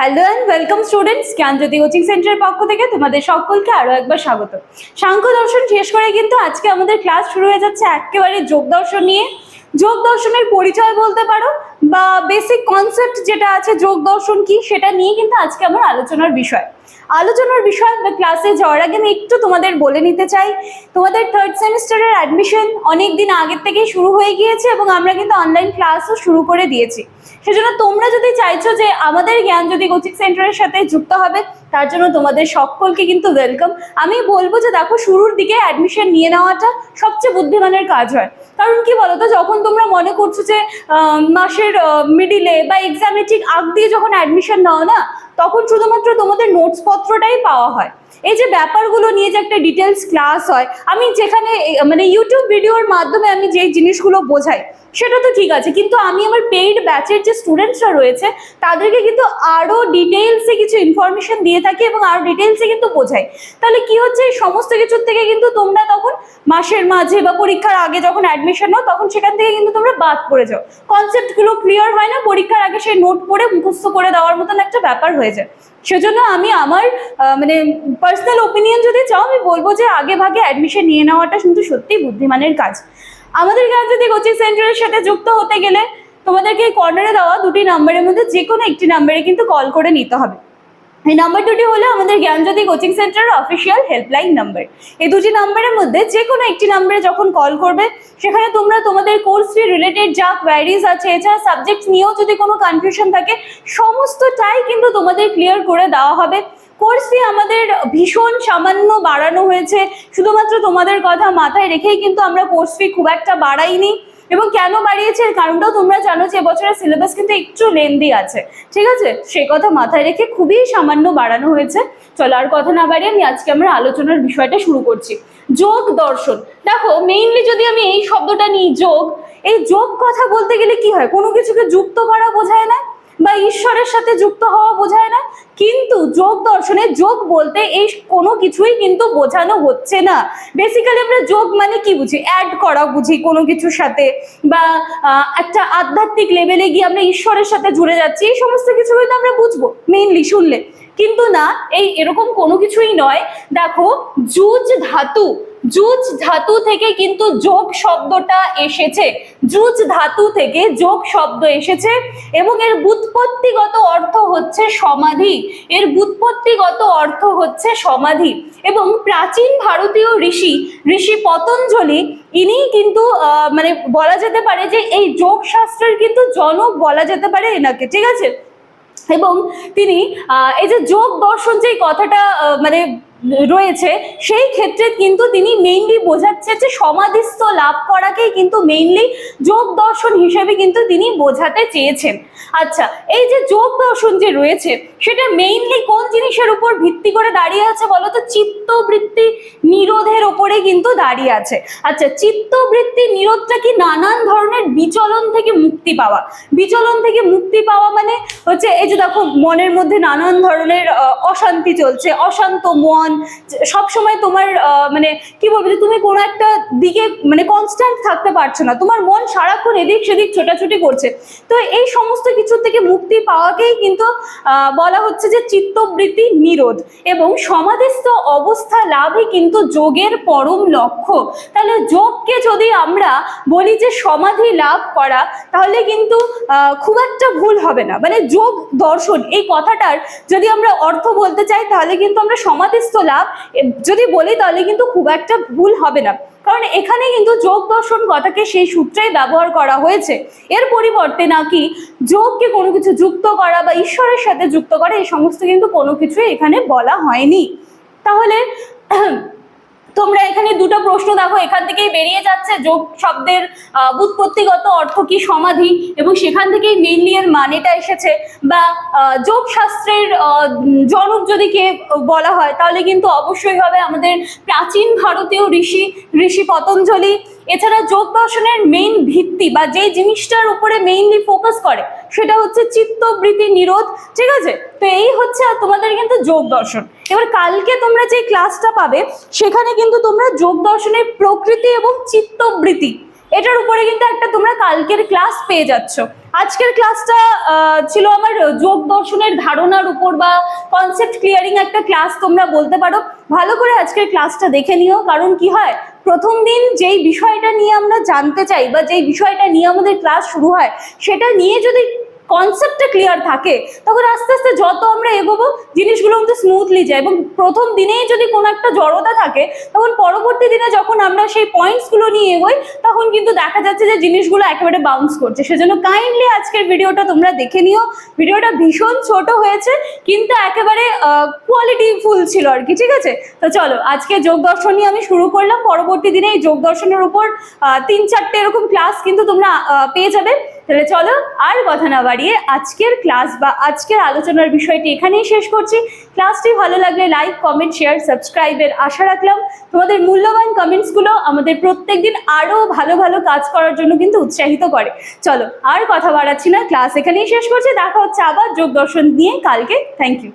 Hello and welcome students Gyanjyoti coaching সেন্টারের পক্ষ থেকে তোমাদের সকলকে আরও একবার স্বাগত। সাংখ্য দর্শন শেষ করে কিন্তু আজকে আমাদের ক্লাস শুরু হয়ে যাচ্ছে একেবারে যোগ দর্শন নিয়ে। যোগ দর্শনের পরিচয় বলতে পারো বা বেসিক কনসেপ্ট যেটা আছে যোগ দর্শন কি সেটা নিয়ে কিন্তু আজকে আমার আলোচনার বিষয়। আলোচনার বিষয় বা ক্লাসে যাওয়ার আগে আমি একটু তোমাদের বলে নিতে চাই। তোমাদের থার্ড সেমিস্টারের অ্যাডমিশন অনেক দিন আগের থেকেই শুরু হয়ে গিয়েছে এবং আমরা কিন্তু অনলাইন ক্লাসও শুরু করে দিয়েছি। সেজন্য তোমরা যদি চাইছো যে আমাদের জ্ঞান যদি কোচিং সেন্টারের সাথে যুক্ত হবে, তার জন্য তোমাদের সকলকে কিন্তু ওয়েলকাম আমি বলব যে দেখো, শুরুর দিকে অ্যাডমিশন নিয়ে নেওয়াটা সবচেয়ে বুদ্ধিমানের কাজ হয়। কারণ কি বলতো, যখন তোমরা মনে করছ যে মাসের মিডিলে বা এক্সামে ঠিক আগ দিয়ে যখন অ্যাডমিশন নাও না তখন শুধুমাত্র তোমাদের নোটস পত্রটাই পাওয়া হয়। এই যে ব্যাপারগুলো নিয়ে যে একটা ডিটেলস ক্লাস হয়, আমি যেখানে মানে ইউটিউব ভিডিওর মাধ্যমে আমি যে জিনিসগুলো বোঝাই, সেটা তো ঠিক আছে, কিন্তু আমি আমার পেইড ব্যাচের যে স্টুডেন্টসরা রয়েছে, তাদেরকে কিন্তু আরও ডিটেলসে কিছু ইনফরমেশন দিয়ে থাকি এবং আরও ডিটেলসে কিন্তু বোঝাই। তাহলে কি হচ্ছে, এই সমস্ত কিছুর থেকে কিন্তু তোমরা তখন মাসের মাঝে বা পরীক্ষার আগে যখন অ্যাডমিশন নাও, তখন সেখান থেকে কিন্তু তোমরা বাদ পড়ে যাও। কনসেপ্টগুলো ক্লিয়ার হয় না, পরীক্ষার আগে সেই নোট পড়ে মুখস্থ করে দেওয়ার মতন একটা ব্যাপার হয়ে যায়। সেজন্য আমি আমার মানে পার্সোনাল ওপিনিয়ন যদি চাও, আমি বলব যে আগে ভাগে অ্যাডমিশন নিয়ে নেওয়াটা কিন্তু সত্যিই বুদ্ধিমানের কাজ। আমাদের যদি কোচিং সেন্টারের সাথে যুক্ত হতে গেলে তোমাদেরকে কর্নারে দেওয়া দুটি নাম্বারের মধ্যে যে কোনো একটি নাম্বারে কিন্তু কল করে নিতে হবে। এই নাম্বার দুটি হলো আমাদের জ্ঞানজ্যোতি কোচিং সেন্টারের অফিসিয়াল হেল্পলাইন নাম্বার এই দুটি নাম্বারের মধ্যে যে কোনো একটি নাম্বারে যখন কল করবে, সেখানে তোমরা তোমাদের কোর্স ফি রিলেটেড যা কোয়ারিজ আছে, এছাড়া সাবজেক্ট নিয়েও যদি কোনো কনফিউশন থাকে, সমস্তটাই কিন্তু তোমাদের ক্লিয়ার করে দেওয়া হবে। কোর্স ফি আমাদের ভীষণ সামান্য বাড়ানো হয়েছে। শুধুমাত্র তোমাদের কথা মাথায় রেখেই কিন্তু আমরা কোর্স ফি খুব একটা বাড়াইনি। এবং কেন বাড়িয়েছে? কারণটাও তোমরা জানো যে এবছরের সিলেবাস কিন্তু একটু লেন্দি আছে। ঠিক আছে? সে কথা মাথায় রেখে খুবই সামান্য বাড়ানো হয়েছে। চলো আর কথা না বাড়িয়ে আমি আজকে আমরা আলোচনার বিষয়টা শুরু করছি। যোগ দর্শন। দেখো মেইনলি যদি আমি এই শব্দটা নিই, যোগ, এই যোগ কথা বলতে গেলে কি হয়? কোনো কিছুকে যুক্ত করা বোঝায় না বা ঈশ্বরের সাথে যুক্ত হওয়া বোঝায় কিন্তু যোগ দর্শনে যোগ বলতে এই কোনো কিছুই কিন্তু বোঝানো হচ্ছে না। বেসিক্যালি আমরা যোগ মানে কি বুঝি? অ্যাড করা বুঝি কোনো কিছুর সাথে বা একটা আধ্যাত্মিক লেভেলে গিয়ে আমরা ঈশ্বরের সাথে জুড়ে যাচ্ছি, এই সমস্ত কিছু কিন্তু আমরা বুঝব মেইনলি শুনলে। কিন্তু না, এই এরকম কোনো কিছুই নয়। দেখো জুজ ধাতু জুজ ধাতু থেকে কিন্তু যোগ শব্দটা এসেছে। জুজ ধাতু থেকে যোগ শব্দ এসেছে এবং এর বুৎপত্তিগত অর্থ হচ্ছে সমাধি। এর বুৎপত্তিগত অর্থ হচ্ছে সমাধি এবং প্রাচীন ভারতীয় ঋষি ঋষি পতঞ্জলি, ইনিই কিন্তু মানে বলা যেতে পারে যে এই যোগ শাস্ত্রের কিন্তু জনক বলা যেতে পারে এনাকে, ঠিক আছে? এবং তিনি এই যে যোগ দর্শন যে কথাটা মানে রয়েছে, সেই ক্ষেত্রে কিন্তু তিনি মেইনলি বোঝাচ্ছে যে সমাধিস্থ লাভ করাকেই কিন্তু মেইনলি যোগ দর্শন হিসেবে কিন্তু তিনি বোঝাতে চেয়েছেন। আচ্ছা এই যে যোগ দর্শন যে রয়েছে, সেটা মেইনলি কোন জিনিসের উপর ভিত্তি করে দাঁড়িয়ে আছে বলতো? চিত্তবৃত্তি নিরোধের ওপরে কিন্তু দাঁড়িয়ে আছে। আচ্ছা চিত্তবৃত্তি নিরোধটা কি নানান ধরনের বিচলন থেকে মুক্তি পাওয়া? বিচলন থেকে মুক্তি পাওয়া মানে হচ্ছে, এই যে দেখো, মনের মধ্যে নানান ধরনের অশান্তি চলছে, অশান্ত মন সব সময় তোমার মানে কি বলব যে তুমি কোনো একটা দিকে মানে কনস্ট্যান্ট থাকতে পারছ না। তোমার মন সারাক্ষণ এদিক সেদিক ছোটাছুটি করছে। তো এই সমস্ত কিছু থেকে মুক্তি পাওয়াকেই কিন্তু বলা হচ্ছে যে চিত্তবৃত্তি নিরোধ। এবং সমাধিস্থ অবস্থা লাভই কিন্তু যোগের পরম লক্ষ্য। তাহলে যোগকে যদি আমরা বলি যে সমাধি লাভ করা, তাহলে কিন্তু খুব একটা ভুল হবে না। মানে যোগ দর্শন, এই কথাটার যদি আমরা অর্থ বলতে চাই, তাহলে কিন্তু আমরা সমাধিস্থ লাভ যদি বলি তাহলে কিন্তু খুব একটা ভুল হবে না। কারণ এখানে কিন্তু যোগ দর্শন কথাকে সেই সূত্রেই ব্যবহার করা হয়েছে। এর পরিবর্তে নাকি যোগকে কোনো কিছু যুক্ত করা বা ঈশ্বরের সাথে যুক্ত করা, এই সমস্ত কিন্তু কোনো কিছুই এখানে বলা হয়নি। তাহলে এখানে দুটো প্রশ্ন দেখো, এখান থেকেই বেরিয়ে যাচ্ছে, যোগ শব্দের উৎপত্তিগত অর্থ কি, সমাধি, এবং সেখান থেকেই মেইনলি এর মানেটা এসেছে। বা যোগ শাস্ত্রের জনক যদি কে বলা হয়, তাহলে কিন্তু অবশ্যই হবে আমাদের প্রাচীন ভারতীয় ঋষি ঋষি পতঞ্জলি। এছাড়া যোগ দর্শনের মেইন ভিত্তি বা যে জিনিসটার উপরে মেইনলি ফোকাস করে, সেটা হচ্ছে চিত্তবৃত্তি নিরোধ, ঠিক আছে? তো এই হচ্ছে তোমাদের কিন্তু যোগ দর্শন। এবার কালকে তোমরা যে ক্লাসটা পাবে, সেখানে কিন্তু তোমরা যোগ দর্শনের প্রকৃতি এবং চিত্তবৃত্তি, এটার উপরে কিন্তু একটা তোমরা কালকের ক্লাস পেয়ে যাচ্ছ। আজকের ক্লাসটা ছিল আমার যোগ দর্শনের ধারণার উপর বা কনসেপ্ট ক্লিয়ারিং একটা ক্লাস তোমরা বলতে পারো। ভালো করে আজকের ক্লাসটা দেখে নিও, কারণ কি হয়? প্রথম দিন যেই বিষয়টা নিয়ে আমরা জানতে চাই বা যেই বিষয়টা নিয়ে আমাদের ক্লাস শুরু হয়, সেটা নিয়ে যদি কনসেপ্টটা ক্লিয়ার থাকে, তখন আস্তে আস্তে যত আমরা এগোবো, জিনিসগুলো কিন্তু স্মুথলি যায় এবং প্রথম দিনেই যদি কোনো একটা জড়তা থাকে, তখন পরবর্তী দিনে যখন আমরা সেই পয়েন্টসগুলো নিয়ে এগোই, তখন কিন্তু দেখা যাচ্ছে যে জিনিসগুলো একেবারে বাউন্স করছে। সেজন্য কাইন্ডলি আজকের ভিডিওটা তোমরা দেখে নিও। ভিডিওটা ভীষণ ছোট হয়েছে, কিন্তু একেবারে কোয়ালিটি ফুল ছিল আর কি, ঠিক আছে? তো চলো, আজকে যোগ দর্শন নিয়ে আমি শুরু করলাম। পরবর্তী দিনে এই যোগ দর্শনের উপর তিন চারটে এরকম ক্লাস কিন্তু তোমরা পেয়ে যাবে। তাহলে চলো আর কথা না বাড়িয়ে আজকের ক্লাস বা আজকের আলোচনার বিষয়টি এখানেই শেষ করছি। ক্লাসটি ভালো লাগলে লাইক কমেন্ট শেয়ার সাবস্ক্রাইবের আশা রাখলাম। তোমাদের মূল্যবান কমেন্টসগুলো আমাদের প্রত্যেক দিন আরও ভালো ভালো কাজ করার জন্য কিন্তু উৎসাহিত করে। চলো আর কথা বাড়াচ্ছি না। ক্লাস এখানেই শেষ করছি। দেখা হচ্ছে আবার যোগ দর্শন নিয়ে কালকে। Thank you